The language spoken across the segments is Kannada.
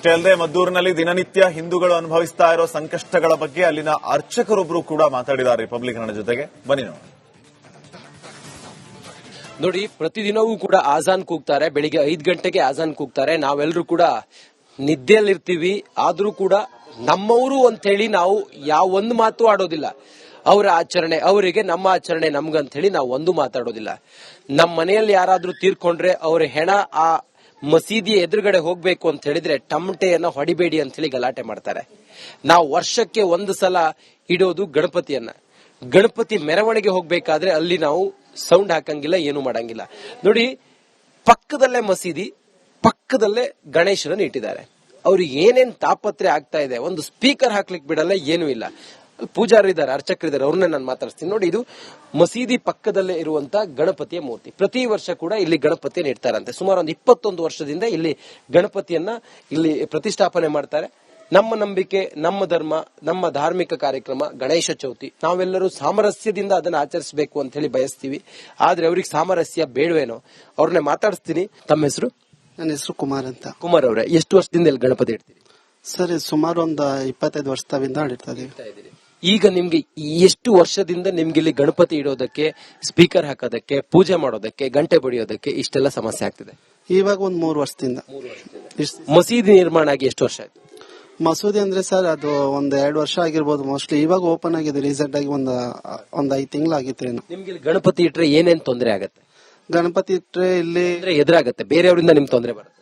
ಅಷ್ಟೇ ಅಲ್ಲದೆ ಮದ್ದೂರಿನಲ್ಲಿ ದಿನನಿತ್ಯ ಹಿಂದೂಗಳು ಅನುಭವಿಸ್ತಾ ಇರೋ ಸಂಕಷ್ಟಗಳ ಬಗ್ಗೆ ಅಲ್ಲಿನ ಅರ್ಚಕರೊಬ್ಬರು ಕೂಡ ಮಾತಾಡಿದ್ದಾರೆ ರಿಪಬ್ಲಿಕ್ ಹಣ ಜೊತೆಗೆ. ಬನ್ನಿ ನೋಡಿ. ಪ್ರತಿದಿನವೂ ಕೂಡ ಆಜಾನ್ ಕೂಗ್ತಾರೆ. ಬೆಳಿಗ್ಗೆ ಐದು ಗಂಟೆಗೆ ಆಜಾನ್ ಕೂಗ್ತಾರೆ. ನಾವೆಲ್ಲರೂ ಕೂಡ ನಿದ್ದೆಯಲ್ಲಿರ್ತೀವಿ. ಆದರೂ ಕೂಡ ನಮ್ಮವರು ಅಂತ ಹೇಳಿ ನಾವು ಯಾವ ಒಂದು ಮಾತು ಆಡೋದಿಲ್ಲ. ಅವರ ಆಚರಣೆ, ಅವರಿಗೆ ನಮ್ಮ ಆಚರಣೆ ನಮ್ಗಂತ ಹೇಳಿ ನಾವು ಒಂದು ಮಾತಾಡೋದಿಲ್ಲ. ನಮ್ಮ ಮನೆಯಲ್ಲಿ ಯಾರಾದ್ರೂ ತೀರ್ಕೊಂಡ್ರೆ ಅವ್ರ ಹೆಣ ಆ ಮಸೀದಿಯ ಎದುರುಗಡೆ ಹೋಗ್ಬೇಕು ಅಂತ ಹೇಳಿದ್ರೆ ಟಮಟೆಯನ್ನ ಹೊಡಿಬೇಡಿ ಅಂತ ಹೇಳಿ ಗಲಾಟೆ ಮಾಡ್ತಾರೆ. ನಾವು ವರ್ಷಕ್ಕೆ ಒಂದು ಸಲ ಇಡೋದು ಗಣಪತಿಯನ್ನ. ಗಣಪತಿ ಮೆರವಣಿಗೆ ಹೋಗ್ಬೇಕಾದ್ರೆ ಅಲ್ಲಿ ನಾವು ಸೌಂಡ್ ಹಾಕಂಗಿಲ್ಲ, ಏನು ಮಾಡಂಗಿಲ್ಲ. ನೋಡಿ, ಪಕ್ಕದಲ್ಲೇ ಮಸೀದಿ, ಪಕ್ಕದಲ್ಲೇ ಗಣೇಶನನ್ನು ಇಟ್ಟಿದ್ದಾರೆ. ಅವ್ರಿಗೆ ಏನೇನ್ ತಾಪತ್ರೆ ಆಗ್ತಾ ಇದೆ, ಒಂದು ಸ್ಪೀಕರ್ ಹಾಕ್ಲಿಕ್ಕೆ ಬಿಡಲ್ಲ, ಏನೂ ಇಲ್ಲ. ಅಲ್ಲಿ ಪೂಜಾರಿ ಇದ್ದಾರೆ ಅರ್ಚಕರಿದ್ದಾರೆ ಅವ್ರನ್ನ ನಾನು ಮಾತಾಡ್ತೀನಿ ನೋಡಿ ಇದು ಮಸೀದಿ ಪಕ್ಕದಲ್ಲೇ ಇರುವಂತ ಗಣಪತಿಯ ಮೂರ್ತಿ. ಪ್ರತಿ ವರ್ಷ ಕೂಡ ಇಲ್ಲಿ ಗಣಪತಿಯನ್ನು ಇಡ್ತಾರಂತೆ. ಸುಮಾರು ಒಂದು ಇಪ್ಪತ್ತೊಂದು ವರ್ಷದಿಂದ ಇಲ್ಲಿ ಗಣಪತಿಯನ್ನ ಇಲ್ಲಿ ಪ್ರತಿಷ್ಠಾಪನೆ ಮಾಡ್ತಾರೆ. ನಮ್ಮ ನಂಬಿಕೆ ನಮ್ಮ ಧರ್ಮ ನಮ್ಮ ಧಾರ್ಮಿಕ ಕಾರ್ಯಕ್ರಮ ಗಣೇಶ ಚೌತಿ. ನಾವೆಲ್ಲರೂ ಸಾಮರಸ್ಯದಿಂದ ಅದನ್ನ ಆಚರಿಸಬೇಕು ಅಂತ ಹೇಳಿ ಬಯಸ್ತೀವಿ. ಆದ್ರೆ ಅವ್ರಿಗೆ ಸಾಮರಸ್ಯ ಬೇಡವೇನೋ ಅವ್ರನ್ನೇ ಮಾತಾಡಿಸ್ತೀನಿ. ತಮ್ಮ ಹೆಸರು? ನನ್ನ ಹೆಸರು ಕುಮಾರ್ ಅಂತ. ಕುಮಾರ್ ಅವರೇ ಎಷ್ಟು ವರ್ಷದಿಂದ ಇಲ್ಲಿ ಗಣಪತಿ ಇಡ್ತೀರಿ? ಸರಿ ಸುಮಾರು ಒಂದು ಇಪ್ಪತ್ತೈದು ವರ್ಷದಿಂದ ಇಡ್ತಾ ಇದೀವಿ. ಈಗ ನಿಮ್ಗೆ ಎಷ್ಟು ವರ್ಷದಿಂದ ನಿಮ್ಗೆ ಇಲ್ಲಿ ಗಣಪತಿ ಇಡೋದಕ್ಕೆ ಸ್ಪೀಕರ್ ಹಾಕೋದಕ್ಕೆ ಪೂಜೆ ಮಾಡೋದಕ್ಕೆ ಗಂಟೆ ಬಡಿಯೋದಕ್ಕೆ ಇಷ್ಟೆಲ್ಲ ಸಮಸ್ಯೆ ಆಗ್ತಿದೆ? ಇವಾಗ ಒಂದ್ ಮೂರು ವರ್ಷದಿಂದ. ಮಸೀದಿ ನಿರ್ಮಾಣ ಆಗಿ ಎಷ್ಟು ವರ್ಷ ಆಯ್ತು? ಮಸೂದಿ ಅಂದ್ರೆ ಸರ್ ಅದು ಒಂದ್ ಎರಡು ವರ್ಷ ಆಗಿರ್ಬೋದು ಮೋಸ್ಟ್ಲಿ ಇವಾಗ ಓಪನ್ ಆಗಿದೆ ರೀಸೆಂಟ್ ಆಗಿ ಒಂದ್ ಒಂದ್ ಐದ್ ತಿಂಗಳು ಆಗಿತ್ತು ನಿಮ್ಗೆ ಇಲ್ಲಿ ಗಣಪತಿ ಇಟ್ರೆ ಏನೇನ್ ತೊಂದರೆ ಆಗುತ್ತೆ? ಗಣಪತಿ ಇಟ್ರೆ ಇಲ್ಲಿ ಎದುರಾಗತ್ತೆ ಬೇರೆಯವರಿಂದ ನಿಮ್ ತೊಂದರೆ ಬರುತ್ತೆ?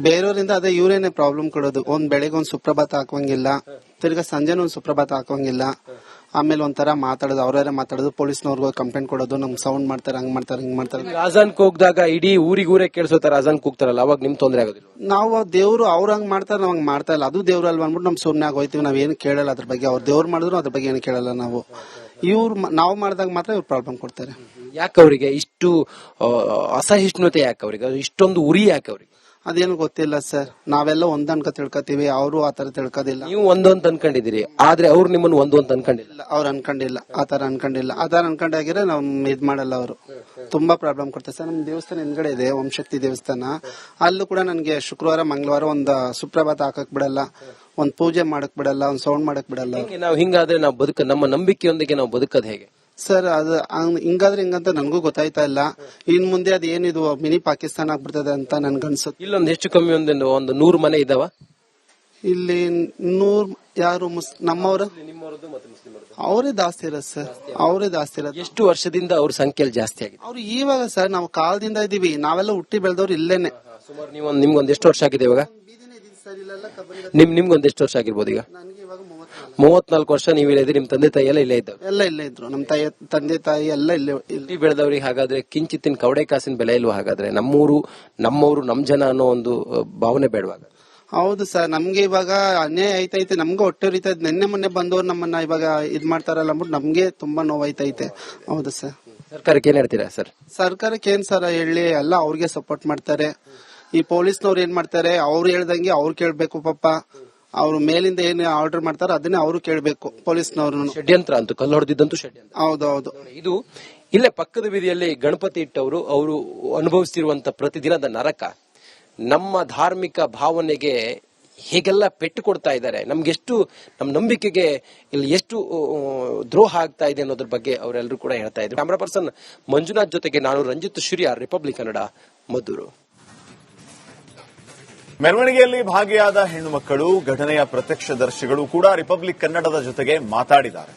ಬೇರೆಯವರಿಂದ ಅದೇ ಇವ್ರೇನೆ ಪ್ರಾಬ್ಲಮ್ ಕೊಡೋದು. ಒಂದ್ ಬೆಳಿಗ್ಗೆ ಒಂದ್ ಸುಪ್ರಭಾತ ಹಾಕುವಂಗಿಲ್ಲ. ತಿರ್ಗಾ ಸಂಜೆನೂ ಒಂದ್ ಸುಪ್ರಭಾತ ಹಾಕೋಂಗಿಲ್ಲ. ಆಮೇಲೆ ಒಂಥರ ಮಾತಾಡೋದು ಅವರೇ ಮಾತಾಡೋದು ಪೊಲೀಸ್ನವ್ರಿಗೆ ಕಂಪ್ಲೇಂಟ್ ಕೊಡೋದು ನಮ್ಗೆ ಸೌಂಡ್ ಮಾಡ್ತಾರೆ ಹಂಗ್ ಮಾಡ್ತಾರೆ ಹಿಂಗ್ ಮಾಡ್ತಾರೆ. ಅಜಾನ್ ಹೋಗ್ದಾಗ ಇಡೀ ಊರಿಗೂರೇ ಕೇಳಿಸೋತಾರೆ ಅಜಾನ್ ಕೂಗ್ತಾರಲ್ಲ ಅವಾಗ ನಿಮ್ ತೊಂದರೆ ಆಗೋದಿಲ್ಲ ನಾವು ದೇವ್ರು ಅವ್ರ ಹಂಗ್ ಮಾಡ್ತಾರೆ ನಾವ್ ಹಂಗ್ ಮಾಡ್ತಾ ಇಲ್ಲ. ಅದು ದೇವ್ರ ಅಲ್ವಾ ಅನ್ಬಿಟ್ಟು ನಮ್ ಸುಮ್ನೆ ಆಗೋಯ್ತೀವಿ ನಾವ್ ಏನು ಕೇಳಲ್ಲ ಅದ್ರ ಬಗ್ಗೆ. ಅವ್ರ ದೇವ್ರು ಮಾಡಿದ್ರು ಅದ್ರ ಬಗ್ಗೆ ಏನು ಕೇಳಲ್ಲ ನಾವು. ಇವ್ರು ನಾವು ಮಾಡಿದಾಗ ಮಾತ್ರ ಇವ್ರು ಪ್ರಾಬ್ಲಮ್ ಕೊಡ್ತಾರೆ. ಯಾಕೆ ಅವರಿಗೆ? ಇಷ್ಟು ಅಸಹಿಷ್ಣುತೆ ಯಾಕೆ ಅವ್ರಿಗೆ? ಇಷ್ಟೊಂದು ಉರಿ ಯಾಕೆ ಅವ್ರಿಗೆ? ಅದೇನು ಗೊತ್ತಿಲ್ಲ ಸರ್. ನಾವೆಲ್ಲ ಒಂದ್ ಅನ್ಕ ತಿಳ್ಕೊತೀವಿ ಅವರು ಆತರ ತಿಳ್ಕೋದಿಲ್ಲ. ನೀವು ಒಂದೊಂದ್ ಅನ್ಕೊಂಡಿದ್ದೀರಿ ಆದ್ರೆ ಅವ್ರು ನಿಮ್ಮನ್ನು ಒಂದು ಅಂತ ಅನ್ಕೊಂಡಿಲ್ಲ. ಅವ್ರು ಅನ್ಕೊಂಡಿಲ್ಲ ಆತರ ಅನ್ಕೊಂಡಿಲ್ಲ. ಆತರ ಅನ್ಕೊಂಡಾಗಿದ್ರೆ ನಾವು ಇದ್ ಮಾಡಲ್ಲ ಅವರು. ತುಂಬಾ ಪ್ರಾಬ್ಲಮ್ ಕೊಡ್ತಾರೆ ಸರ್. ನಮ್ ದೇವಸ್ಥಾನ ಹಿಂದ್ಗಡೆ ಇದೆ ಶಕ್ತಿ ದೇವಸ್ಥಾನ. ಅಲ್ಲೂ ಕೂಡ ನನ್ಗೆ ಶುಕ್ರವಾರ ಮಂಗಳವಾರ ಒಂದ್ ಸುಪ್ರಭಾತ ಹಾಕಕ್ ಬಿಡಲ್ಲ. ಒಂದ್ ಪೂಜೆ ಮಾಡಕ್ ಬಿಡಲ್ಲ ಒಂದ್ ಸೌಂಡ್ ಮಾಡಕ್ ಬಿಡಲ್ಲ. ನಾವು ಹಿಂಗಾದ್ರೆ ನಾವು ಬದುಕ ನಮ್ಮ ನಂಬಿಕೆಯೊಂದಿಗೆ ನಾವು ಬದುಕದ್ ಹೇಗೆ? ಸರ್ ಅದು ಹಂಗ್- ಹಿಂಗಾದ್ರೆ ಹಿಂಗಂತ ನನಗೂ ಗೊತ್ತಾಯ್ತಾ ಇಲ್ಲ. ಇನ್ ಮುಂದೆ ಅದು ಏನಿದು ಮಿನಿ ಪಾಕಿಸ್ತಾನ ಆಗ್ಬಿಡ್ತದೆ ಅಂತ ನನ್ಗೆ ಅನ್ಸುತ್ತೆ. ಇಲ್ಲೊಂದು ಹೆಚ್ಚು ಕಮ್ಮಿ ಒಂದು ಒಂದು ನೂರು ಮನೆ ಇದಾವ? ಇಲ್ಲಿ ನೂರ್ ಯಾರು ಮುಸ್ ನಮ್ಮವ್ರ? ಅವರೇ ಜಾಸ್ತಿ ಇರೋದು ಸರ್. ಅವರೇ ಜಾಸ್ತಿ ಇರೋದು. ಎಷ್ಟು ವರ್ಷದಿಂದ ಅವ್ರ ಸಂಖ್ಯೆ ಜಾಸ್ತಿ ಆಗಿದೆ? ಅವ್ರು ಇವಾಗ ಸರ್ ನಾವು ಕಾಲದಿಂದ ಇದೀವಿ ನಾವೆಲ್ಲ ಹುಟ್ಟಿ ಬೆಳೆದವ್ರು ಇಲ್ಲೇನೆ. ಸುಮಾರು ನೀವು ನಿಮ್ಗೊಂದು ಎಷ್ಟು ವರ್ಷ ಆಗಿದೆ ಇವಾಗ? ನಿಮ್ ನಿಮ್ಗೊಂದು ಎಷ್ಟು ವರ್ಷ ಆಗಿರ್ಬೋದು ಈಗ? ನನಗೆ ಇವಾಗ ಮೂವತ್ನಾಲ್ಕು ವರ್ಷ ನೀವು ಇಲ್ಲೇ ಇದ್ರಿ ನಿಮ್ ತಂದೆ ತಾಯಿ ಎಲ್ಲ ಇಲ್ಲೇ ಇದ್ದಾವೆ ಎಲ್ಲ ಇಲ್ಲೇ ಇದ್ರು. ನಮ್ಮ ತಾಯಿ ತಂದೆ ತಾಯಿ ಎಲ್ಲ ಇಲ್ಲೇ ಇಲ್ಲಿ ಬೆಳೆದವ್ರಿಗೆ ಹಾಗಾದ್ರೆ ಕಿಂಚಿತ್ತಿನ ಕವಡೆ ಕಾಸಿನ ಬೆಲೆ ಇಲ್ವಾ ಹಾಗಾದ್ರೆ? ನಮ್ಮೂರು ನಮ್ಮವರು ನಮ್ ಜನ ಅನ್ನೋ ಒಂದು ಭಾವನೆ ಬೇಡವಾಗ? ಹೌದು ಸರ್ ನಮ್ಗೆ ಇವಾಗ ಅನ್ಯಾಯ ಆಯ್ತೈತೆ ನಮ್ಗೆ ಹೊಟ್ಟೆ ಉರಿತೈತೆ. ನಿನ್ನೆ ಮೊನ್ನೆ ಬಂದವ್ರು ನಮ್ಮನ್ನ ಇವಾಗ ಇದ್ ಮಾಡ್ತಾರಲ್ಲ ಅಂದ್ಬಿಟ್ಟು ನಮ್ಗೆ ತುಂಬಾ ನೋವಾಯ್ತೈತೆ ಹೌದು ಸರ್. ಸರ್ಕಾರಕ್ಕೆ ಏನ್ ಹೇಳ್ತೀರಾ ಸರ್? ಸರ್ಕಾರಕ್ಕೆ ಏನ್ ಸರ್ ಹೇಳಿ ಎಲ್ಲ ಅವ್ರಿಗೆ ಸಪೋರ್ಟ್ ಮಾಡ್ತಾರೆ. ಈ ಪೊಲೀಸ್ನವ್ರು ಏನ್ ಮಾಡ್ತಾರೆ ಅವ್ರು ಹೇಳ್ದಂಗೆ ಅವ್ರು ಕೇಳ್ಬೇಕು ಪಾಪ. ಅವ್ರು ಮೇಲಿಂದ ಏನ್ ಆರ್ಡರ್ ಮಾಡ್ತಾರೋ ಅದನ್ನೇ ಅವರು ಕೇಳಬೇಕು ಪೊಲೀಸ್ನವ್ರು ಷಡ್ಯಂತ್ರ ಅಂತೂ ಕಲ್ಲು ಹೊಡೆದಿದ್ದಂತೂ ಷಡ್ಯಂತ್ರ. ಹೌದು ಹೌದು ಇದು ಇಲ್ಲೇ ಪಕ್ಕದ ಬೀದಿಯಲ್ಲಿ ಗಣಪತಿ ಇಟ್ಟವರು ಅವರು ಅನುಭವಿಸ್ತಿರುವಂತ ಪ್ರತಿದಿನದ ನರಕ. ನಮ್ಮ ಧಾರ್ಮಿಕ ಭಾವನೆಗೆ ಹೇಗೆಲ್ಲ ಪೆಟ್ಟು ಕೊಡ್ತಾ ಇದ್ದಾರೆ ನಮ್ಗೆ ಎಷ್ಟು ನಮ್ಮ ನಂಬಿಕೆಗೆ ಇಲ್ಲಿ ಎಷ್ಟು ದ್ರೋಹ ಆಗ್ತಾ ಇದೆ ಅನ್ನೋದ್ರ ಬಗ್ಗೆ ಅವರೆಲ್ಲರೂ ಕೂಡ ಹೇಳ್ತಾ ಇದ್ರು. ಕ್ಯಾಮ್ರಾ ಪರ್ಸನ್ ಮಂಜುನಾಥ್ ಜೊತೆಗೆ ನಾನು ರಂಜಿತ್ ಶುರಿಯ ರಿಪಬ್ಲಿಕ್ ಕನ್ನಡ ಮದ್ದೂರು. ಮೆರವಣಿಗೆಯಲ್ಲಿ ಭಾಗಿಯಾದ ಹೆಣ್ಣು ಮಕ್ಕಳು ಘಟನೆಯ ಪ್ರತ್ಯಕ್ಷದರ್ಶಿಗಳು ಕೂಡ ರಿಪಬ್ಲಿಕ್ ಕನ್ನಡದ ಜೊತೆಗೆ ಮಾತಾಡಿದ್ದಾರೆ.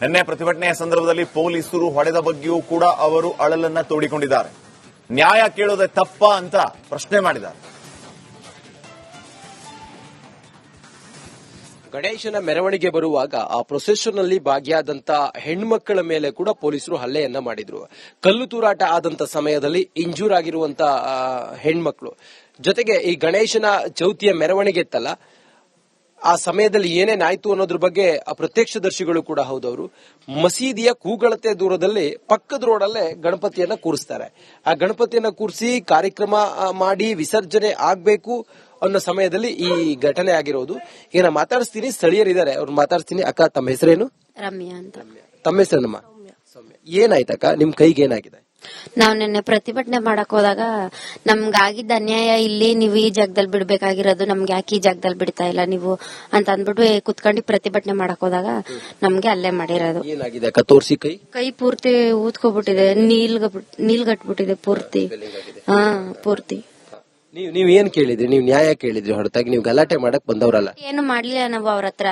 ನಿನ್ನೆ ಪ್ರತಿಭಟನೆಯ ಸಂದರ್ಭದಲ್ಲಿ ಪೊಲೀಸರು ಹೊಡೆದ ಬಗ್ಗೆಯೂ ಕೂಡ ಅವರು ಅಳಲನ್ನ ತೋಡಿಕೊಂಡಿದ್ದಾರೆ. ನ್ಯಾಯ ಕೇಳೋದೆ ತಪ್ಪ ಅಂತ ಪ್ರಶ್ನೆ ಮಾಡಿದ್ದಾರೆ. ಗಣೇಶನ ಮೆರವಣಿಗೆ ಬರುವಾಗ ಆ ಪ್ರೊಸೆಷನ್ನಲ್ಲಿ ಭಾಗಿಯಾದಂತ ಹೆಣ್ಮಕ್ಕಳ ಮೇಲೆ ಕೂಡ ಪೊಲೀಸರು ಹಲ್ಲೆಯನ್ನ ಮಾಡಿದ್ರು. ಕಲ್ಲು ತೂರಾಟ ಆದಂತ ಸಮಯದಲ್ಲಿ ಇಂಜೂರ್ ಆಗಿರುವಂತ ಹೆಣ್ಮಕ್ಳು. ಜೊತೆಗೆ ಈ ಗಣೇಶನ ಚೌತಿಯ ಮೆರವಣಿಗೆ ಇತ್ತಲ್ಲ ಆ ಸಮಯದಲ್ಲಿ ಏನೇನಾಯ್ತು ಅನ್ನೋದ್ರ ಬಗ್ಗೆ ಆ ಪ್ರತ್ಯಕ್ಷದರ್ಶಿಗಳು ಕೂಡ ಹೌದವರು. ಮಸೀದಿಯ ಕೂಗಳತೆ ದೂರದಲ್ಲಿ ಪಕ್ಕದ ರೋಡಲ್ಲೇ ಗಣಪತಿಯನ್ನ ಕೂರಿಸ್ತಾರೆ. ಆ ಗಣಪತಿಯನ್ನ ಕೂರಿಸಿ ಕಾರ್ಯಕ್ರಮ ಮಾಡಿ ವಿಸರ್ಜನೆ ಆಗ್ಬೇಕು ಅನ್ನೋ ಸಮಯದಲ್ಲಿ ಈ ಘಟನೆ ಆಗಿರೋದು. ಈಗ ನಾ ಮಾತಾಡಿಸ್ತೀನಿ ಸ್ಥಳೀಯರಿದ್ದಾರೆ. ಅವ್ರು ಮಾತಾಡ್ತೀನಿ ಅಕ್ಕ ತಮ್ಮ ಹೆಸರೇನು? ರಮ್ಯಾ ಅಂತ. ತಮ್ಮ ಹೆಸರೇನಮ್ಮ? ಏನಾಯ್ತಕ್ಕ? ನಿಮ್ ಕೈಗೆ ಏನಾಗಿದೆ? ನಾವ್ ನಿನ್ನೆ ಪ್ರತಿಭಟನೆ ಮಾಡಕ್ ಹೋದಾಗ ನಮ್ಗ್ ಆಗಿದ್ದ ಅನ್ಯಾಯ ಇಲ್ಲಿ ನೀವು ಈ ಜಾಗದಲ್ಲಿ ಬಿಡ್ಬೇಕಾಗಿರೋದು ನಮ್ಗೆ ಯಾಕೆ ಈ ಜಾಗದಲ್ಲಿ ಬಿಡ್ತಾ ಇಲ್ಲ ನೀವು? ಅಂತ ಅಂದ್ಬಿಟ್ಟು ಕುತ್ಕೊಂಡು ಪ್ರತಿಭಟನೆ ಮಾಡಕ್ ಹೋದಾಗ ನಮ್ಗೆ ಅಲ್ಲೇ ಮಾಡಿರೋದು. ಏನಾಗಿದೆ ತೋರ್ಸಿ ಕೈ. ಕೈ ಪೂರ್ತಿ ಊದ್ಕೊಬಿಟ್ಟಿದೆ ನೀಲ್ಗ ನೀಲ್ಗಟ್ಬಿಟ್ಟಿದೆ ಪೂರ್ತಿ. ಹಾ ಪೂರ್ತಿ. ನೀವು ನೀವ್ ಏನ್ ಕೇಳಿದ್ರಿ? ನೀವು ನ್ಯಾಯ ಕೇಳಿದ್ರಿ ಹೊರತಾಗಿ? ನೀವು ಗಲಾಟೆ ಮಾಡಕ್ ಬಂದವರಲ್ಲ. ಏನು ಮಾಡ್ಲಿಲ್ಲ ನಾವು ಅವ್ರ ಹತ್ರ.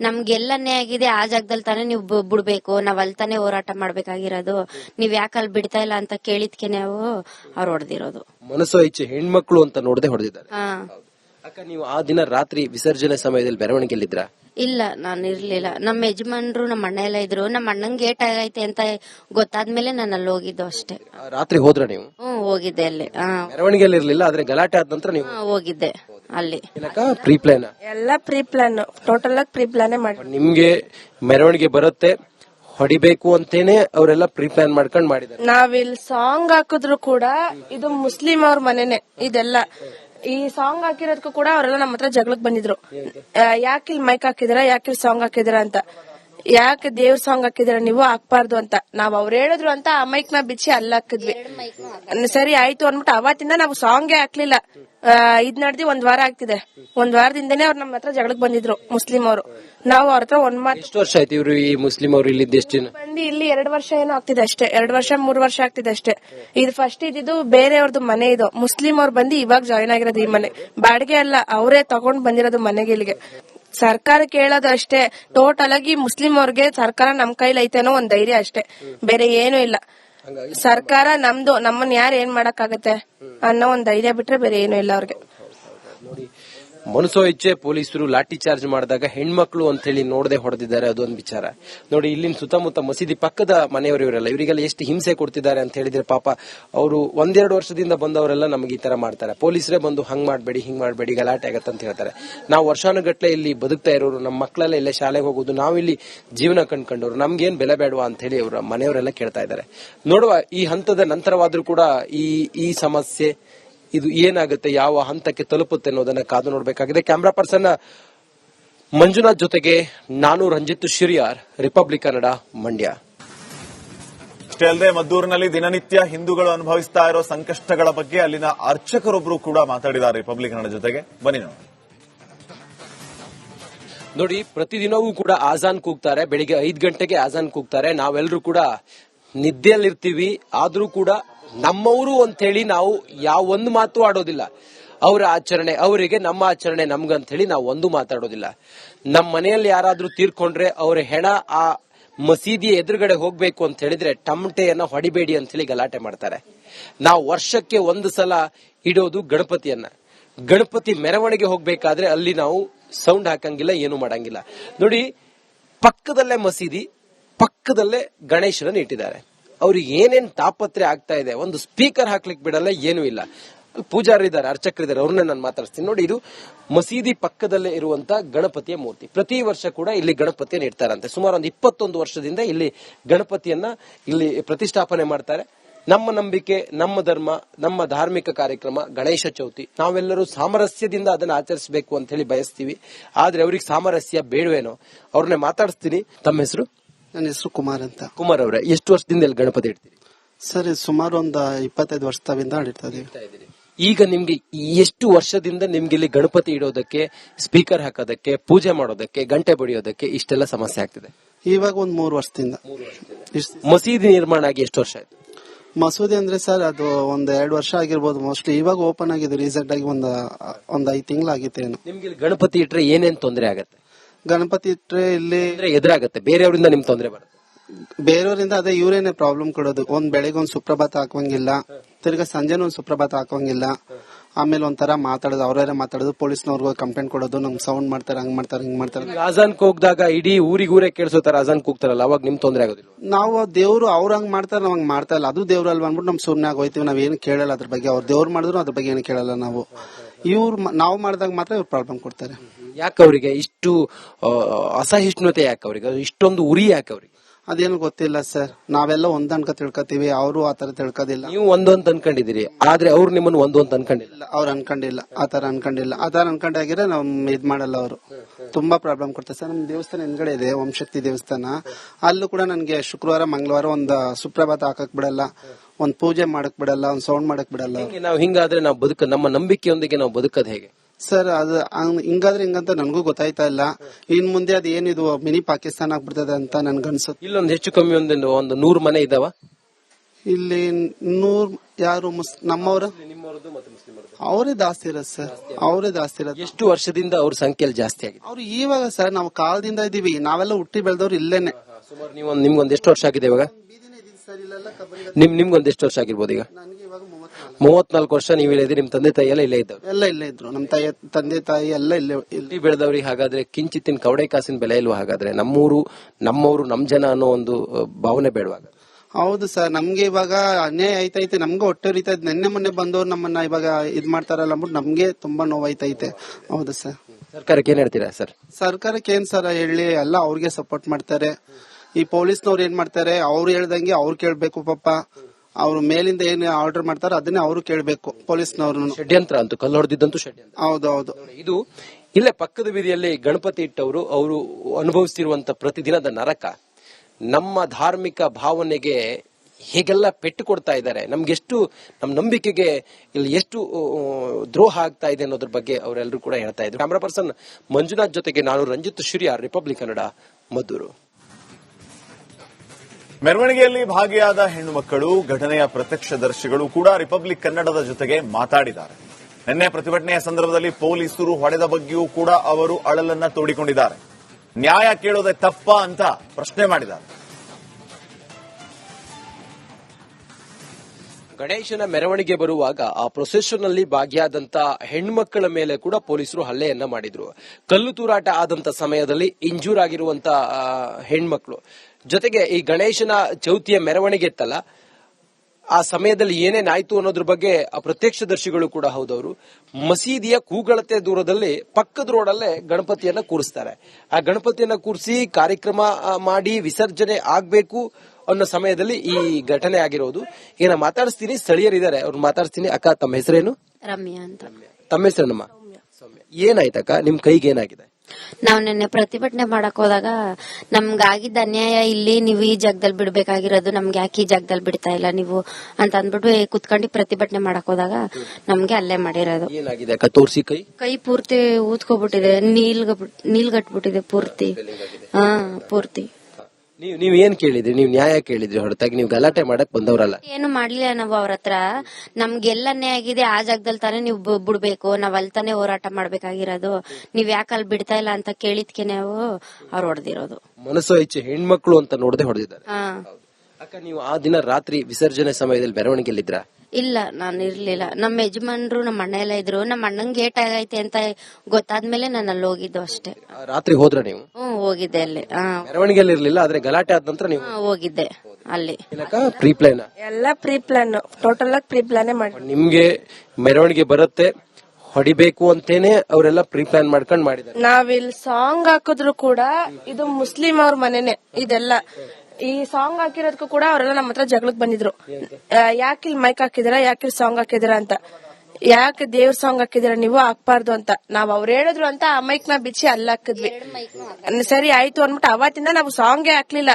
ನಮ್ಗೆಲ್ಲನೇ ಆಗಿದೆ. ಆ ಜಾಗದಲ್ಲಿ ತಾನೇ ನೀವು ಬು- ಬಿಡ್ಬೇಕು. ನಾವ್ ಅಲ್ಲಿ ತಾನೇ ಹೋರಾಟ ಮಾಡ್ಬೇಕಾಗಿರೋದು. ನೀವ್ ಯಾಕೆ ಅಲ್ಲಿ ಬಿಡ್ತಾ ಇಲ್ಲ ಅಂತ ಕೇಳಿದ್ಕೆ ನಾವು ಅವ್ರ ಹೊಡೆದಿರೋದು. ಮನಸ್ಸೋ ಇಚ್ಛೆ ಹೆಣ್ಮಕ್ಳು ಅಂತ ನೋಡದೆ ಹೊಡೆದಿದ್ದಾರೆ. ಹಾ. ಅಕ್ಕ ನೀವು ಆ ದಿನ ರಾತ್ರಿ ವಿಸರ್ಜನೆ ಸಮಯದಲ್ಲಿ ಮೆರವಣಿಗೆಯಲ್ಲಿದ್ರ ಇಲ್ಲ ನಾನು ಇರ್ಲಿಲ್ಲ. ನಮ್ಮ ಯಜಮಾನ್ರು ನಮ್ಮ ಅಣ್ಣ ಎಲ್ಲ ಇದ್ರು. ನಮ್ಮ ಅಣ್ಣಂಗೆ ಏಟ್ ಆಗೈತೆ ಅಂತ ಗೊತ್ತಾದ್ಮೇಲೆ ನಾನು ಅಲ್ಲಿ ಹೋಗಿದ್ದು ಅಷ್ಟೇ. ರಾತ್ರಿ ಹೋದ್ರ ನೀವು? ಹ್ಮ್ ಹೋಗಿದ್ದೆ ಅಲ್ಲಿ. ಹಾ ಮೆರವಣಿಗೆಯಲ್ಲಿ ಇರ್ಲಿಲ್ಲ ಆದ್ರೆ ಗಲಾಟೆ ಆದ ನಂತರ ನೀವು ಹಾ, ಹೋಗಿದ್ದೆ ಅಲ್ಲಿ. ಪ್ರೀ ಪ್ಲಾನ್ ಎಲ್ಲ ಪ್ರೀ ಪ್ಲಾನ್ ಟೋಟಲ್ ಆಗಿ ಪ್ರೀ ಪ್ಲಾನೇ ಮಾಡಿ ನಿಮ್ಗೆ ಮೆರವಣಿಗೆ ಬರುತ್ತೆ ಹೊಡಿಬೇಕು ಅಂತೇನೆ ಅವರೆಲ್ಲ ಪ್ರೀ ಪ್ಲಾನ್ ಮಾಡ್ಕೊಂಡ್ ಮಾಡಿದ್ದಾರೆ. ನಾವಿಲ್ಲಿ ಸಾಂಗ್ ಹಾಕಿದ್ರು ಕೂಡ ಇದು ಮುಸ್ಲಿಂ ಅವ್ರ ಮನೆನೆ ಇದೆಲ್ಲ. ಈ ಸಾಂಗ್ ಹಾಕಿರೋದಕ್ಕೂ ಕೂಡ ಅವರೆಲ್ಲ ನಮ್ಮ ಹತ್ರ ಜಗಳಕ್ ಬಂದಿದ್ರು. ಯಾಕೆ ಮೈಕ್ ಹಾಕಿದಿರ ಯಾಕೆ ಸಾಂಗ್ ಹಾಕಿದಿರ ಅಂತ. ಯಾಕೆ ದೇವ್ರ ಸಾಂಗ್ ಹಾಕಿದ್ರ ನೀವು? ಹಾಕ್ಬಾರ್ದು ಅಂತ. ನಾವ್ ಅವ್ರು ಹೇಳಿದ್ರು ಅಂತ ಆ ಮೈಕ್ನ ಬಿಚ್ಚಿ ಅಲ್ಲಿ ಹಾಕಿದ್ವಿ. ಸರಿ ಆಯ್ತು ಅನ್ಬಿಟ್ಟು ಅವತ್ತಿಂದ ನಾವು ಸಾಂಗ್ ಹಾಕ್ಲಿಲ್ಲ. ಆ, ಇದ್ ನಡ್ದಿ ಒಂದ್ ವಾರ ಆಗ್ತಿದೆ. ಒಂದ್ ವಾರದಿಂದನೇ ಅವ್ರು ನಮ್ಮ ಹತ್ರ ಜಗಳಕ್ ಬಂದಿದ್ರು ಮುಸ್ಲಿಂ ಅವರು. ನಾವು ಅವ್ರ ಹತ್ರ ಒಂದ್ ಮಾತು ಎಷ್ಟು ವರ್ಷ ಆಯ್ತು ಇವರು ಈ ಮುಸ್ಲಿಂ ಅವರು ಇಲ್ಲಿ ಎಷ್ಟು ಬಂದು ಇಲ್ಲಿ ಎರಡ್ ವರ್ಷ ಏನೋ ಆಗ್ತಿದೆ ಅಷ್ಟೇ. ಎರಡ್ ವರ್ಷ ಮೂರ್ ವರ್ಷ ಆಗ್ತಿದೆ ಅಷ್ಟೇ. ಇದು ಫಸ್ಟ್ ಇದ್ದಿದ್ದು ಬೇರೆಯವ್ರದ್ದು ಮನೆ ಇದು. ಮುಸ್ಲಿಂ ಅವ್ರು ಬಂದು ಇವಾಗ ಜಾಯಿನ್ ಆಗಿರೋದು ಈ ಮನೆ. ಬಾಡಿಗೆ ಅಲ್ಲ ಅವರೇ ತಗೊಂಡ್ ಬಂದಿರೋದು ಮನೆಗೆ ಇಲ್ಲಿಗೆ. ಸರ್ಕಾರ ಕೇಳೋದು ಅಷ್ಟೇ. ಟೋಟಲ್ ಆಗಿ ಮುಸ್ಲಿಂ ಅವ್ರಿಗೆ ಸರ್ಕಾರ ನಮ್ ಕೈಲಿ ಐತೆನೋ ಅನ್ನೋ ಒಂದ್ ಧೈರ್ಯ ಅಷ್ಟೇ. ಬೇರೆ ಏನು ಇಲ್ಲ. ಸರ್ಕಾರ ನಮ್ದು ನಮ್ಮನ್ನ ಯಾರು ಏನ್ ಮಾಡಕ್ಕಾಗತ್ತೆ ಅನ್ನೋ ಒಂದ್ ಧೈರ್ಯ ಬಿಟ್ರೆ ಬೇರೆ ಏನು ಇಲ್ಲ ಅವ್ರಿಗೆ. ಮನಸೋ ಇಚ್ಛೆ ಪೊಲೀಸರು ಲಾಠಿ ಚಾರ್ಜ್ ಮಾಡಿದಾಗ ಹೆಣ್ಮಕ್ಳು ಅಂತ ಹೇಳಿ ನೋಡದೆ ಹೊಡೆದಿದ್ದಾರೆ, ಅದೊಂದು ವಿಚಾರ. ನೋಡಿ, ಇಲ್ಲಿನ ಸುತ್ತಮುತ್ತ ಮಸೀದಿ ಪಕ್ಕದ ಮನೆಯವರು ಇವರೆಲ್ಲ, ಇವರಿಗೆಲ್ಲ ಎಷ್ಟು ಹಿಂಸೆ ಕೊಡ್ತಿದ್ದಾರೆ ಅಂತ ಹೇಳಿದ್ರೆ ಪಾಪ ಅವರು ಒಂದೆರಡು ವರ್ಷದಿಂದ ಬಂದವರೆಲ್ಲ ನಮಗೆ ಈ ತರ ಮಾಡ್ತಾರೆ. ಪೊಲೀಸರೇ ಬಂದು ಹಂಗ್ ಮಾಡಬೇಡಿ, ಹಿಂಗ್ ಮಾಡಬೇಡಿ, ಗಲಾಟೆ ಆಗತ್ತೆ ಅಂತ ಹೇಳ್ತಾರೆ. ನಾವು ವರ್ಷಾನುಗಟ್ಲೆ ಇಲ್ಲಿ ಬದುಕ್ತಾ ಇರೋರು, ನಮ್ಮ ಮಕ್ಕಳೆಲ್ಲ ಇಲ್ಲೇ ಶಾಲೆಗೆ ಹೋಗೋದು ನಾವಿಲ್ಲಿ ಜೀವನ ಕಂಡ್ಕೊಂಡವ್ರು ನಮ್ಗೇನ್ ಬೆಲೆ ಬೇಡವಾ ಅಂತ ಹೇಳಿ ಅವರ ಮನೆಯವರೆಲ್ಲ ಕೇಳ್ತಾ ಇದ್ದಾರೆ. ನೋಡುವ, ಈ ಹಂತದ ನಂತರವಾದ್ರೂ ಕೂಡ ಈ ಈ ಸಮಸ್ಯೆ ಇದು ಏನಾಗುತ್ತೆ ಯಾವ ಹಂತಕ್ಕೆ ತಲುಪುತ್ತೆ ಅನ್ನೋದನ್ನ ಕಾದು ನೋಡಬೇಕಾಗಿದೆ. ಕ್ಯಾಮ್ರಾ ಪರ್ಸನ್ ಮಂಜುನಾಥ್ ಜೊತೆಗೆ ನಾನು ರಂಜಿತ್ ಶಿರಿಯಾರ್ ರಿಪಬ್ಲಿಕ್ ಕನ್ನಡ ಮಂಡ್ಯ. ಅಷ್ಟೇ ಅಲ್ಲದೆ ಮದ್ದೂರಿನಲ್ಲಿ ದಿನನಿತ್ಯ ಹಿಂದೂಗಳು ಅನುಭವಿಸ್ತಾ ಇರೋ ಸಂಕಷ್ಟಗಳ ಬಗ್ಗೆ ಅಲ್ಲಿನ ಅರ್ಚಕರೊಬ್ಬರು ಕೂಡ ಮಾತಾಡಿದ್ದಾರೆ ರಿಪಬ್ಲಿಕ್ ಕನ್ನಡ ಜೊತೆಗೆ. ಬನ್ನಿ ನೋಡಿ. ನೋಡಿ ಪ್ರತಿದಿನವೂ ಕೂಡ ಆಜಾನ್ ಕೂಗ್ತಾರೆ ಬೆಳಿಗ್ಗೆ ಐದು ಗಂಟೆಗೆ ಆಜಾನ್ ಕೂಗ್ತಾರೆ. ನಾವೆಲ್ಲರೂ ಕೂಡ ನಿದ್ದೆಯಲ್ಲಿರ್ತೀವಿ ಆದರೂ ಕೂಡ ನಮ್ಮವರು ಅಂತ ಹೇಳಿ ನಾವು ಯಾವ ಒಂದು ಮಾತು ಆಡೋದಿಲ್ಲ. ಅವರ ಆಚರಣೆ, ಅವರಿಗೆ ನಮ್ಮ ಆಚರಣೆ ನಮ್ಗಂತ ಹೇಳಿ ನಾವು ಒಂದು ಮಾತಾಡೋದಿಲ್ಲ. ನಮ್ಮ ಮನೆಯಲ್ಲಿ ಯಾರಾದ್ರೂ ತೀರ್ಕೊಂಡ್ರೆ ಅವರ ಹೆಣ ಆ ಮಸೀದಿಯ ಎದುರುಗಡೆ ಹೋಗ್ಬೇಕು ಅಂತ ಹೇಳಿದ್ರೆ ಟಮಟೆಯನ್ನ ಹೊಡಿಬೇಡಿ ಅಂತ ಹೇಳಿ ಗಲಾಟೆ ಮಾಡ್ತಾರೆ. ನಾವು ವರ್ಷಕ್ಕೆ ಒಂದು ಸಲ ಇಡೋದು ಗಣಪತಿಯನ್ನ. ಗಣಪತಿ ಮೆರವಣಿಗೆ ಹೋಗ್ಬೇಕಾದ್ರೆ ಅಲ್ಲಿ ನಾವು ಸೌಂಡ್ ಹಾಕಂಗಿಲ್ಲ, ಏನು ಮಾಡಂಗಿಲ್ಲ. ನೋಡಿ, ಪಕ್ಕದಲ್ಲೇ ಮಸೀದಿ, ಪಕ್ಕದಲ್ಲೇ ಗಣೇಶನನ್ನು ಇಟ್ಟಿದ್ದಾರೆ. ಅವ್ರಿಗೆ ಏನೇನ್ ತಾಪತ್ರೆ ಆಗ್ತಾ ಇದೆ, ಒಂದು ಸ್ಪೀಕರ್ ಹಾಕ್ಲಿಕ್ಕೆ ಬಿಡಲ್ಲ, ಏನೂ ಇಲ್ಲ. ಪೂಜಾರಿ ಇದ್ದಾರೆ, ಅರ್ಚಕರಿದ್ದಾರೆ, ಅವ್ರನ್ನ ನಾನು ಮಾತಾಡ್ತೀನಿ ನೋಡಿ, ಇದು ಮಸೀದಿ ಪಕ್ಕದಲ್ಲೇ ಇರುವಂತ ಗಣಪತಿಯ ಮೂರ್ತಿ. ಪ್ರತಿ ವರ್ಷ ಕೂಡ ಇಲ್ಲಿ ಗಣಪತಿಯನ್ನು ಇಡ್ತಾರಂತೆ ಸುಮಾರು ಒಂದು ಇಪ್ಪತ್ತೊಂದು ವರ್ಷದಿಂದ ಇಲ್ಲಿ ಗಣಪತಿಯನ್ನ ಇಲ್ಲಿ ಪ್ರತಿಷ್ಠಾಪನೆ ಮಾಡ್ತಾರೆ. ನಮ್ಮ ನಂಬಿಕೆ, ನಮ್ಮ ಧರ್ಮ, ನಮ್ಮ ಧಾರ್ಮಿಕ ಕಾರ್ಯಕ್ರಮ, ಗಣೇಶ ಚೌತಿ. ನಾವೆಲ್ಲರೂ ಸಾಮರಸ್ಯದಿಂದ ಅದನ್ನ ಆಚರಿಸಬೇಕು ಅಂತ ಹೇಳಿ ಬಯಸ್ತೀವಿ. ಆದ್ರೆ ಅವ್ರಿಗೆ ಸಾಮರಸ್ಯ ಬೇಡವೇನೋ, ಅವ್ರನ್ನೇ ಮಾತಾಡಿಸ್ತೀನಿ. ತಮ್ಮ ಹೆಸರು? ನನ್ನ ಹೆಸರು ಕುಮಾರ್ ಅಂತ. ಕುಮಾರ್ ಅವರೇ ಎಷ್ಟು ವರ್ಷದಿಂದ ಇಲ್ಲಿ ಗಣಪತಿ ಇಡ್ತೀರಿ? ಸರ್ ಸುಮಾರು ಒಂದು ಇಪ್ಪತ್ತೈದು ವರ್ಷದಿಂದ ಆಡಿರ್ತಾ ಇದೀವಿ. ಈಗ ನಿಮ್ಗೆ ಎಷ್ಟು ವರ್ಷದಿಂದ ನಿಮ್ಗೆ ಇಲ್ಲಿ ಗಣಪತಿ ಇಡೋದಕ್ಕೆ ಸ್ಪೀಕರ್ ಹಾಕೋದಕ್ಕೆ ಪೂಜೆ ಮಾಡೋದಕ್ಕೆ ಗಂಟೆ ಬಡಿಯೋದಕ್ಕೆ ಇಷ್ಟೆಲ್ಲ ಸಮಸ್ಯೆ ಆಗ್ತಿದೆ? ಇವಾಗ ಒಂದ್ ಮೂರು ವರ್ಷದಿಂದ. ಮಸೀದಿ ನಿರ್ಮಾಣ ಆಗಿ ಎಷ್ಟು ವರ್ಷ ಆಯ್ತು? ಮಸೂದಿ ಅಂದ್ರೆ ಸರ್ ಅದು ಒಂದ್ ಎರಡು ವರ್ಷ ಆಗಿರ್ಬೋದು ಮೋಸ್ಟ್ಲಿ ಇವಾಗ ಓಪನ್ ಆಗಿದೆ ರೀಸೆಂಟ್ ಆಗಿ ಒಂದ್ ಒಂದ್ ಐದ್ ತಿಂಗಳಾಗಿತ್ತು ಏನು ನಿಮ್ಗೆ ಗಣಪತಿ ಇಟ್ರೆ ಏನೇನ್ ತೊಂದರೆ ಆಗತ್ತೆ? ಗಣಪತಿ ಇಟ್ರೆ ಇಲ್ಲಿ ಅಂದ್ರೆ ಎದುರಾಗತ್ತೆ. ಬೇರೆಯವರಿಂದ ನಿಮ್ ತೊಂದರೆ ಬರುತ್ತೆ. ಬೇರೆಯವರಿಂದ ಅದೇ ಇವರೇನೆ ಪ್ರಾಬ್ಲಮ್ ಕೊಡೋದು. ಒಂದ್ ಬೆಳಿಗ್ಗೆ ಒಂದ್ ಸುಪ್ರಭಾತ ಹಾಕುವಂಗಿಲ್ಲ ತಿರ್ಗಾ ಸಂಜೆನೂ ಒಂದ್ ಸುಪ್ರಭಾತ ಹಾಕುವಂಗಿಲ್ಲ. ಆಮೇಲೆ ಒಂಥರ ಮಾತಾಡೋದು ಅವ್ರೇ ಮಾತಾಡೋದು ಪೊಲೀಸ್ನವ್ರಿಗೆ ಕಂಪ್ಲೇಂಟ್ ಕೊಡೋದು ನಮ್ಗೆ ಸೌಂಡ್ ಮಾಡ್ತಾರೆ ಹಂಗ್ ಮಾಡ್ತಾರೆ ಹಿಂಗ್ ಮಾಡ್ತಾರೆ. ಅಜಾನ್ ಹೋಗ್ದಾಗ ಇಡೀ ಊರಿಗೂರೇ ಕೇಳಿಸೋತಾರ ಅಜಾನ್ ಕೂಗ್ತಾರಲ್ಲ ಅವಾಗ ನಿಮ್ ತೊಂದರೆ ಆಗೋದಿಲ್ಲ ನಾವು ದೇವ್ರು ಅವ್ರ ಹಂಗ್ ಮಾಡ್ತಾರೆ ನಾವ್ ಹಂಗ್ ಮಾಡ್ತಾ ಇಲ್ಲ. ಅದು ದೇವ್ರು ಅಲ್ವಾ ಅನ್ಬಿಟ್ಟು ನಮ್ ಸುಮ್ನೆ ಆಗೋಯ್ತೀವಿ ನಾವ್ ಏನು ಕೇಳಲ್ಲ ಅದ್ರ ಬಗ್ಗೆ. ಅವ್ರ ದೇವ್ರು ಮಾಡಿದ್ರು ಅದ್ರ ಬಗ್ಗೆ ಏನು ಕೇಳಲ್ಲ ನಾವು. ಇವ್ರು ನಾವು ಮಾಡಿದಾಗ ಮಾತ್ರ ಇವ್ರು ಪ್ರಾಬ್ಲಮ್ ಕೊಡ್ತಾರೆ. ಯಾಕೆ ಅವರಿಗೆ ಇಷ್ಟು ಅಸಹಿಷ್ಣುತೆ ಯಾಕೆ ಅವರಿಗೆ ಇಷ್ಟೊಂದು ಉರಿ ಯಾಕೆ ಅವರಿಗೆ ಅದೇನು ಗೊತ್ತಿಲ್ಲ ಸರ್. ನಾವೆಲ್ಲ ಒಂದನ್ಕ ಅನ್ಕ ತಿಳ್ಕೊತೀವಿ ಅವರು ಆತರ ತಿಳ್ಕೋದಿಲ್ಲ. ನೀವು ಒಂದು ಅಂತ ಅನ್ಕೊಂಡಿದ್ದೀರಿ ಆದ್ರೆ ಅವ್ರು ನಿಮ್ಮನ್ನು ಒಂದು ಅಂತ ಅನ್ಕೊಂಡಿಲ್ಲ ಅವ್ರು ಅನ್ಕೊಂಡಿಲ್ಲ ಆತರ ಅನ್ಕೊಂಡಿಲ್ಲ. ಆತರ ಅನ್ಕೊಂಡಾಗಿದ್ರೆ ನಮ್ ಇದ್ ಮಾಡಲ್ಲ ಅವರು. ತುಂಬಾ ಪ್ರಾಬ್ಲಮ್ ಕೊಡ್ತಾರೆ ಸರ್. ನಮ್ ದೇವಸ್ಥಾನ ಹಿಂದ್ಗಡೆ ಇದೆ ಓಂ ಶಕ್ತಿ ದೇವಸ್ಥಾನ. ಅಲ್ಲೂ ಕೂಡ ನನ್ಗೆ ಶುಕ್ರವಾರ ಮಂಗಳವಾರ ಒಂದ್ ಸುಪ್ರಭಾತ ಹಾಕಕ್ ಬಿಡಲ್ಲ. ಒಂದ್ ಪೂಜೆ ಮಾಡಕ್ ಬಿಡಲ್ಲ ಒಂದ್ ಸೌಂಡ್ ಮಾಡಕ್ ಬಿಡಲ್ಲ. ಹಿಂಗೆ ನಾವು ಹಿಂಗಾದ್ರೆ ನಾವು ಬದುಕ ನಮ್ಮ ನಂಬಿಕೆಯೊಂದಿಗೆ ನಾವು ಬದುಕದ್ ಹೇಗೆ? ಸರ್ ಅದು ಹಂಗ್- ಹಿಂಗಾದ್ರೆ ಹಿಂಗಂತ ನನ್ಗೂ ಗೊತ್ತಾಯ್ತಾ ಇಲ್ಲ. ಇನ್ ಮುಂದೆ ಅದ್ ಏನಿದು ಮಿನಿ ಪಾಕಿಸ್ತಾನ ಆಗ್ಬಿಡ್ತದೆ ಅಂತ ನನ್ಗನ್ಸುತ್ತೆ. ಇಲ್ಲೊಂದು ಹೆಚ್ಚು ಕಮ್ಮಿ ಒಂದು ಒಂದು ನೂರು ಮನೆ ಇದಾವ? ಇಲ್ಲಿ ನೂರ್ ಯಾರು ಮುಸ್ ನಮ್ಮವ್ರ? ಅವರೇ ಜಾಸ್ತಿ ಇರೋದು ಸರ್. ಅವರೇ ಜಾಸ್ತಿ ಇರೋದು. ಎಷ್ಟು ವರ್ಷದಿಂದ ಅವ್ರ ಸಂಖ್ಯೆಯಲ್ಲಿ ಜಾಸ್ತಿ ಆಗಿದೆ? ಅವ್ರು ಇವಾಗ ಸರ್ ನಾವು ಕಾಲದಿಂದ ಇದೀವಿ. ನಾವೆಲ್ಲ ಹುಟ್ಟಿ ಬೆಳೆದವ್ರು ಇಲ್ಲೇನೆ. ಸುಮಾರು ನೀವು ನಿಮ್ಗೊಂದು ಎಷ್ಟು ವರ್ಷ ಆಗಿದೆ ಇವಾಗ? ನಿಮ್ ನಿಮ್ಗೆ ಎಷ್ಟು ವರ್ಷ ಆಗಿರ್ಬೋದು ಈಗ? ನನಗೆ ಇವಾಗ ಮೂವತ್ನಾಲ್ಕು. ಮೂವತ್ನಾಲ್ಕು ವರ್ಷ ನೀವು ಇಲ್ಲದೆ ನಿಮ್ ತಂದೆ ತಾಯಿ ಎಲ್ಲ ಇಲ್ಲೇ ಇದ್ದಾವೆ ಎಲ್ಲ ಇಲ್ಲೇ ಇದ್ರು. ನಮ್ಮ ತಾಯಿ ತಂದೆ ತಾಯಿ ಎಲ್ಲ ಇಲ್ಲೇ ಇಲ್ಲಿ ಬೆಳೆದವ್ರಿಗೆ ಹಾಗಾದ್ರೆ ಕಿಂಚಿತ್ತಿನ ಕವಡೆ ಕಾಸಿನ ಬೆಲೆ ಇಲ್ವಾ ಹಾಗಾದ್ರೆ? ನಮ್ಮೂರು ನಮ್ಮವರು ನಮ್ ಜನ ಅನ್ನೋ ಒಂದು ಭಾವನೆ ಬೇಡವಾಗ? ಹೌದು ಸರ್ ನಮ್ಗೆ ಇವಾಗ ಅನ್ಯಾಯ ಆಯ್ತೈತೆ. ನಮ್ಗೆ ಹೊಟ್ಟೆ ಉರಿತೈತೆ ನಿನ್ನೆ ಮೊನ್ನೆ ಬಂದವ್ರು ನಮ್ಮನ್ನ ಇವಾಗ ಇದ್ ಮಾಡ್ತಾರಲ್ಲ ಅಂದ್ಬಿಟ್ಟು ನಮ್ಗೆ ತುಂಬಾ ನೋವಾಯ್ತೈತೆ. ಹೌದು ಸರ್. ಸರ್ಕಾರಕ್ಕೆ ಏನ್ ಹೇಳ್ತೀರಾ ಸರ್? ಸರ್ಕಾರಕ್ಕೆ ಏನ್ ಸರ್ ಹೇಳಿ? ಎಲ್ಲ ಅವ್ರಿಗೆ ಸಪೋರ್ಟ್ ಮಾಡ್ತಾರೆ. ಈ ಪೊಲೀಸ್ನವ್ರು ಏನ್ ಮಾಡ್ತಾರೆ ಅವ್ರು ಹೇಳ್ದಂಗೆ ಅವ್ರು ಕೇಳ್ಬೇಕು ಪಾಪ. ಅವ್ರು ಮೇಲಿಂದ ಏನ್ ಆರ್ಡರ್ ಮಾಡ್ತಾರೋ ಅದನ್ನೇ ಅವರು ಕೇಳ್ಬೇಕು ಪೊಲೀಸ್ನವ್ರು ಷಡ್ಯಂತ್ರ ಅಂತೂ ಕಲ್ಲು ಹೊಡೆದಿದ್ದಂತೂ ಷಡ್ಯಂತ್ರ. ಹೌದು ಹೌದು ಇದು ಇಲ್ಲೇ ಪಕ್ಕದ ಬೀದಿಯಲ್ಲಿ ಗಣಪತಿ ಇಟ್ಟವರು ಅವರು ಅನುಭವಿಸ್ತಿರುವಂತ ಪ್ರತಿದಿನದ ನರಕ. ನಮ್ಮ ಧಾರ್ಮಿಕ ಭಾವನೆಗೆ ಹೇಗೆಲ್ಲ ಪೆಟ್ಟು ಕೊಡ್ತಾ ಇದ್ದಾರೆ. ನಮ್ಗೆಷ್ಟು ನಮ್ಮ ನಂಬಿಕೆಗೆ ಇಲ್ಲಿ ಎಷ್ಟು ದ್ರೋಹ ಆಗ್ತಾ ಇದೆ ಅನ್ನೋದ್ರ ಬಗ್ಗೆ ಅವರೆಲ್ಲರೂ ಕೂಡ ಹೇಳ್ತಾ ಇದ್ರು. ಕ್ಯಾಮರಾ ಪರ್ಸನ್ ಮಂಜುನಾಥ್ ಜೊತೆಗೆ ನಾನು ರಂಜಿತ್ ಶಿರಿಯಾ ರಿಪಬ್ಲಿಕ್ ಕನ್ನಡ ಮದ್ದೂರು. ಮೆರವಣಿಗೆಯಲ್ಲಿ ಭಾಗಿಯಾದ ಹೆಣ್ಣು ಮಕ್ಕಳು ಘಟನೆಯ ಪ್ರತ್ಯಕ್ಷದರ್ಶಿಗಳು ಕೂಡ ರಿಪಬ್ಲಿಕ್ ಕನ್ನಡದ ಜೊತೆಗೆ ಮಾತಾಡಿದ್ದಾರೆ. ನಿನ್ನೆ ಪ್ರತಿಭಟನೆಯ ಸಂದರ್ಭದಲ್ಲಿ ಪೊಲೀಸರು ಹೊಡೆದ ಬಗ್ಗೆಯೂ ಕೂಡ ಅವರು ಅಳಲನ್ನ ತೋಡಿಕೊಂಡಿದ್ದಾರೆ. ನ್ಯಾಯ ಕೇಳೋದೇ ತಪ್ಪ ಅಂತ ಪ್ರಶ್ನೆ ಮಾಡಿದ್ದಾರೆ. ಗಣೇಶನ ಮೆರವಣಿಗೆ ಬರುವಾಗ ಆ ಪ್ರೊಸೆಷನ್ನಲ್ಲಿ ಭಾಗಿಯಾದಂತ ಹೆಣ್ಮಕ್ಕಳ ಮೇಲೆ ಕೂಡ ಪೊಲೀಸರು ಹಲ್ಲೆಯನ್ನ ಮಾಡಿದ್ರು. ಕಲ್ಲು ತೂರಾಟ ಆದಂತ ಸಮಯದಲ್ಲಿ ಇಂಜೂರ್ ಆಗಿರುವಂತ ಹೆಣ್ಮಕ್ಳು. ಜೊತೆಗೆ ಈ ಗಣೇಶನ ಚೌತಿಯ ಮೆರವಣಿಗೆ ಇತ್ತಲ್ಲ, ಆ ಸಮಯದಲ್ಲಿ ಏನೇನಾಯ್ತು ಅನ್ನೋದ್ರ ಬಗ್ಗೆ ಪ್ರತ್ಯಕ್ಷದರ್ಶಿಗಳು ಕೂಡ ಹೌದವರು ಮಸೀದಿಯ ಕೂಗಳತೆ ದೂರದಲ್ಲಿ ಪಕ್ಕದ ರೋಡಲ್ಲೇ ಗಣಪತಿಯನ್ನ ಕೂರಿಸ್ತಾರೆ. ಆ ಗಣಪತಿಯನ್ನ ಕೂರಿಸಿ ಕಾರ್ಯಕ್ರಮ ಮಾಡಿ ವಿಸರ್ಜನೆ ಆಗ್ಬೇಕು. ಅನ್ನೋ ಸಮಯದಲ್ಲಿ ಈ ಘಟನೆ ಆಗಿರೋದು. ಈಗ ನಾ ಮಾತಾಡಿಸ್ತೀನಿ ಸ್ಥಳೀಯರಿದ್ದಾರೆ. ಅವ್ರು ಮಾತಾಡಿಸ್ತೀನಿ. ಅಕ್ಕ ತಮ್ಮ ಹೆಸರೇನು? ರಮ್ಯಾ ಅಂತ. ತಮ್ಮ ಹೆಸರೇನಮ್ಮ. ಏನಾಯ್ತಕ್ಕ? ನಿಮ್ ಕೈಗೆ ಏನಾಗಿದೆ? ನಾವ್ ನಿನ್ನೆ ಪ್ರತಿಭಟನೆ ಮಾಡಕ್ ಹೋದಾಗ ನಮ್ಗಾಗಿದ್ದ ಅನ್ಯಾಯ ಇಲ್ಲಿ ನೀವು ಈ ಜಾಗದಲ್ಲಿ ಬಿಡ್ಬೇಕಾಗಿರೋದು ನಮ್ಗೆ ಯಾಕೆ ಈ ಜಾಗದಲ್ಲಿ ಬಿಡ್ತಾ ಇಲ್ಲ ನೀವು ಅಂತ ಅಂದ್ಬಿಟ್ಟು ಕುತ್ಕೊಂಡು ಪ್ರತಿಭಟನೆ ಮಾಡಕ್ ಹೋದಾಗ ನಮ್ಗೆ ಅಲ್ಲೇ ಮಾಡಿರೋದು. ಏನಾಗಿದೆ ತೋರ್ಸಿ ಕೈ. ಕೈ ಪೂರ್ತಿ ಊದ್ಕೊಬಿಟ್ಟಿದೆ. ನೀಲ್ಗ ನೀಲ್ಗಟ್ಬಿಟ್ಟಿದೆ ಪೂರ್ತಿ. ಹಾ ಪೂರ್ತಿ. ನೀವು ನೀವ್ ಏನ್ ಕೇಳಿದ್ರಿ? ನೀವು ನ್ಯಾಯ ಕೇಳಿದ್ರಿ ಹೊರತಾಗಿ? ನೀವು ಗಲಾಟೆ ಮಾಡಕ್ ಬಂದವರಲ್ಲ. ಏನು ಮಾಡ್ಲಿಲ್ಲ ನಾವು ಅವ್ರ ಹತ್ರ. ನಮ್ಗೆಲ್ಲ ನ್ಯಾಯ ಆಗಿದೆ ಆ ಜಾಗದಲ್ಲಿ ತಾನೇ ನೀವು ಬು- ಬಿಡ್ಬೇಕು. ನಾವ್ ಅಲ್ಲಿ ತಾನೇ ಹೋರಾಟ ಮಾಡ್ಬೇಕಾಗಿರೋದು. ನೀವ್ ಯಾಕೆ ಅಲ್ಲಿ ಬಿಡ್ತಾ ಇಲ್ಲ ಅಂತ ಕೇಳಿದ್ಕೆ ನಾವು ಅವ್ರು ಹೊಡೆದಿರೋದು. ಮನಸ್ಸು ಇಚ್ಛೆ ಹೆಣ್ಮಕ್ಳು ಅಂತ ನೋಡದೆ ಹೊಡೆದಿದ್ದಾರೆ. ಹಾ. ಅಕ್ಕ ನೀವು ಆ ದಿನ ರಾತ್ರಿ ವಿಸರ್ಜನೆ ಸಮಯದಲ್ಲಿ ಮೆರವಣಿಗೆಯಲ್ಲಿದ್ರ ಇಲ್ಲ ನಾನು ಇರ್ಲಿಲ್ಲ. ನಮ್ಮ ಯಜಮಾನ್ರು ನಮ್ಮ ಅಣ್ಣ ಎಲ್ಲ ಇದ್ರು. ನಮ್ಮ ಅಣ್ಣಂಗೆ ಏಟ್ ಆಗೈತೆ ಅಂತ ಗೊತ್ತಾದ್ಮೇಲೆ ನಾನು ಅಲ್ಲಿ ಹೋಗಿದ್ದು ಅಷ್ಟೇ. ರಾತ್ರಿ ಹೋದ್ರ ನೀವು? ಹ್ಮ್ ಹೋಗಿದ್ದೆ ಅಲ್ಲಿ. ಹಾ ಮೆರವಣಿಗೆಯಲ್ಲಿ ಇರ್ಲಿಲ್ಲ ಆದ್ರೆ ಗಲಾಟೆ ಆದ ನಂತರ ನೀವು ಹಾ, ಹೋಗಿದ್ದೆ ಅಲ್ಲಿ. ಏನಕ್ಕ ಪ್ರೀ ಪ್ಲಾನ್ ಎಲ್ಲ ಪ್ರೀ ಪ್ಲಾನ್ ಟೋಟಲ್ ಆಗಿ ಪ್ರೀ ಪ್ಲಾನೇ ಮಾಡಿ ನಿಮ್ಗೆ ಮೆರವಣಿಗೆ ಬರುತ್ತೆ ಹೊಡಿಬೇಕು ಅಂತೇನೆ ಅವರೆಲ್ಲ ಪ್ರೀ ಪ್ಲಾನ್ ಮಾಡ್ಕೊಂಡ್ ಮಾಡಿದ್ದಾರೆ. ನಾವಿಲ್ಲಿ ಸಾಂಗ್ ಹಾಕಿದ್ರು ಕೂಡ ಇದು ಮುಸ್ಲಿಂ ಅವ್ರ ಮನೆನೆ ಇದೆಲ್ಲ. ಈ ಸಾಂಗ್ ಹಾಕಿರೋದಕ್ಕೂ ಕೂಡ ಅವರೆಲ್ಲ ನಮ್ಮ ಹತ್ರ ಜಗಳಕ್ ಬಂದಿದ್ರು. ಯಾಕೆ ಇಲ್ಲಿ ಮೈಕ್ ಹಾಕಿದಿರ ಯಾಕೆ ಇಲ್ಲಿ ಸಾಂಗ್ ಹಾಕಿದಿರ ಅಂತ. ಯಾಕೆ ದೇವ್ರ ಸಾಂಗ್ ಹಾಕಿದ್ರ ನೀವು? ಹಾಕ್ಬಾರ್ದು ಅಂತ. ನಾವ್ ಅವ್ರು ಹೇಳಿದ್ರು ಅಂತ ಆ ಮೈಕ್ನ ಬಿಚ್ಚಿ ಅಲ್ಲಿ ಹಾಕಿದ್ವಿ. ಸರಿ ಆಯ್ತು ಅಂದ್ಬಿಟ್ಟು ಅವತ್ತಿಂದ ನಾವು ಸಾಂಗೇ ಹಾಕ್ಲಿಲ್ಲ.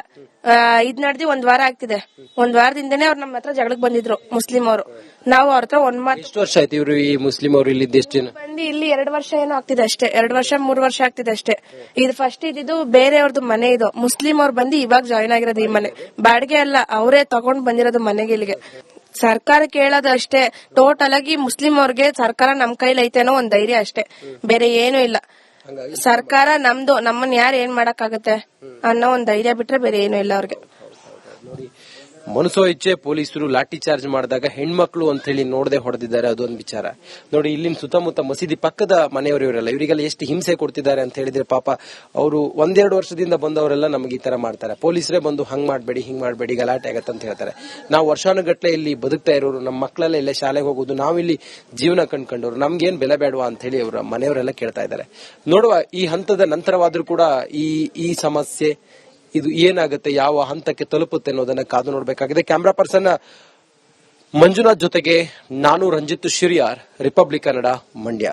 ಆ, ಇದ್ ನಡ್ದಿ ಒಂದ್ ವಾರ ಆಗ್ತಿದೆ. ಒಂದ್ ವಾರದಿಂದನೇ ಅವ್ರು ನಮ್ಮ ಹತ್ರ ಜಗಳಕ್ ಬಂದಿದ್ರು ಮುಸ್ಲಿಂ ಅವರು. ನಾವು ಅವ್ರ ಹತ್ರ ಒಂದ್ ಮಾತು ಎಷ್ಟು ವರ್ಷ ಆಯ್ತು ಇವ್ರು ಈ ಮುಸ್ಲಿಂ ಅವರು ಇಲ್ಲಿ ಎಷ್ಟು ಜನ ಬಂದು ಇಲ್ಲಿ ಎರಡ್ ವರ್ಷ ಏನೋ ಆಗ್ತಿದೆ ಅಷ್ಟೇ. ಎರಡ್ ವರ್ಷ ಮೂರ್ ವರ್ಷ ಆಗ್ತಿದೆ ಅಷ್ಟೇ. ಇದು ಫಸ್ಟ್ ಇದ್ದಿದ್ದು ಬೇರೆಯವ್ರದ್ದು ಮನೆ ಇದು. ಮುಸ್ಲಿಂ ಅವ್ರು ಬಂದು ಇವಾಗ ಜಾಯಿನ್ ಆಗಿರೋದು ಈ ಮನೆ. ಬಾಡಿಗೆ ಅಲ್ಲ ಅವರೇ ತಗೊಂಡ್ ಬಂದಿರೋದು ಮನೆಗೆ ಇಲ್ಲಿಗೆ. ಸರ್ಕಾರ ಕೇಳೋದು ಅಷ್ಟೇ. ಟೋಟಲ್ ಆಗಿ ಮುಸ್ಲಿಂ ಅವ್ರಿಗೆ ಸರ್ಕಾರ ನಮ್ ಕೈಲಿ ಐತೆ ಅನ್ನೋ ಒಂದ್ ಧೈರ್ಯ ಅಷ್ಟೇ. ಬೇರೆ ಏನು ಇಲ್ಲ. ಸರ್ಕಾರ ನಮ್ದು ನಮ್ಮನ್ನ ಯಾರು ಏನ್ ಮಾಡಕ್ಕಾಗತ್ತೆ ಅನ್ನೋ ಒಂದ್ ಧೈರ್ಯ ಬಿಟ್ರೆ ಬೇರೆ ಏನು ಇಲ್ಲ ಅವ್ರಿಗೆ. ಮನಸೋ ಇಚ್ಛೆ ಪೊಲೀಸರು ಲಾಠಿ ಚಾರ್ಜ್ ಮಾಡಿದಾಗ ಹೆಣ್ಮಕ್ಳು ಅಂತ ಹೇಳಿ ನೋಡದೆ ಹೊಡೆದಿದ್ದಾರೆ, ಅದೊಂದು ವಿಚಾರ. ನೋಡಿ, ಇಲ್ಲಿನ ಸುತ್ತಮುತ್ತ ಮಸೀದಿ ಪಕ್ಕದ ಮನೆಯವರು ಇವರೆಲ್ಲ, ಇವರಿಗೆಲ್ಲ ಎಷ್ಟು ಹಿಂಸೆ ಕೊಡ್ತಿದ್ದಾರೆ ಅಂತ ಹೇಳಿದ್ರೆ ಪಾಪ ಅವರು ಒಂದೆರಡು ವರ್ಷದಿಂದ ಬಂದವರೆಲ್ಲ ನಮಗೆ ಈ ತರ ಮಾಡ್ತಾರೆ. ಪೊಲೀಸರೇ ಬಂದು ಹಂಗ್ ಮಾಡಬೇಡಿ, ಹಿಂಗ್ ಮಾಡಬೇಡಿ, ಗಲಾಟೆ ಆಗತ್ತೆ ಅಂತ ಹೇಳ್ತಾರೆ. ನಾವು ವರ್ಷಾನುಗಟ್ಟಲೆ ಇಲ್ಲಿ ಬದುಕ್ತಾ ಇರೋರು, ನಮ್ಮ ಮಕ್ಕಳೆಲ್ಲ ಇಲ್ಲೇ ಶಾಲೆಗೆ ಹೋಗೋದು ನಾವಿಲ್ಲಿ ಜೀವನ ಕಂಡ್ಕೊಂಡವ್ರು, ನಮ್ಗೇನ್ ಬೆಲೆ ಬೇಡವಾ ಅಂತ ಹೇಳಿ ಅವರ ಮನೆಯವರೆಲ್ಲ ಕೇಳ್ತಾ ಇದ್ದಾರೆ. ನೋಡುವ, ಈ ಹಂತದ ನಂತರವಾದ್ರೂ ಕೂಡ ಈ ಈ ಸಮಸ್ಯೆ ಇದು ಏನಾಗುತ್ತೆ, ಯಾವ ಹಂತಕ್ಕೆ ತಲುಪುತ್ತೆ ಅನ್ನೋದನ್ನ ಕಾದು ನೋಡಬೇಕಾಗಿದೆ. ಕ್ಯಾಮ್ರಾ ಪರ್ಸನ್ ಮಂಜುನಾಥ್ ಜೊತೆಗೆ ನಾನು ರಂಜಿತ್ ಶಿರಿಯಾರ್, ರಿಪಬ್ಲಿಕ್ ಕನ್ನಡ, ಮಂಡ್ಯ.